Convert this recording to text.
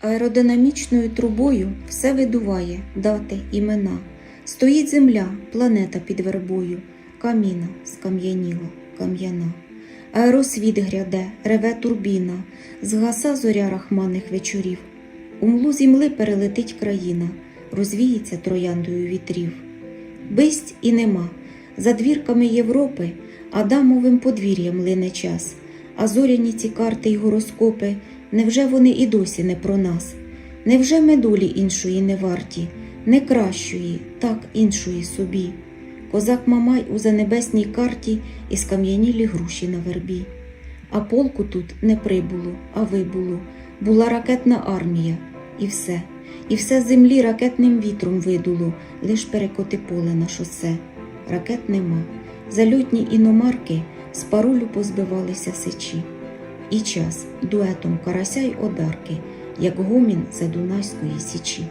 Аеродинамічною трубою все видуває, дати, імена. Стоїть земля, планета під вербою, каміна скам'яніла, кам'яна. Аеросвіт гряде, реве турбіна, згаса зоря рахманних вечорів. У млу зімли перелетить країна, розвіється трояндою вітрів. Бисть і нема, за двірками Європи, Адамовим подвір'ям лине час, а зоряні ці карти й гороскопи, невже вони і досі не про нас? Невже ми іншої не варті, не кращої, так іншої собі? Козак Мамай у занебесній карті і скам'янілі груші на вербі. А полку тут не прибуло, а вибуло, була ракетна армія, і все, і все землі ракетним вітром видуло, лиш перекоти поле на шосе. Ракет нема, зальотні іномарки з паролю позбивалися сечі. І час дуетом карася й одарки, як гомін за Дунайської січі.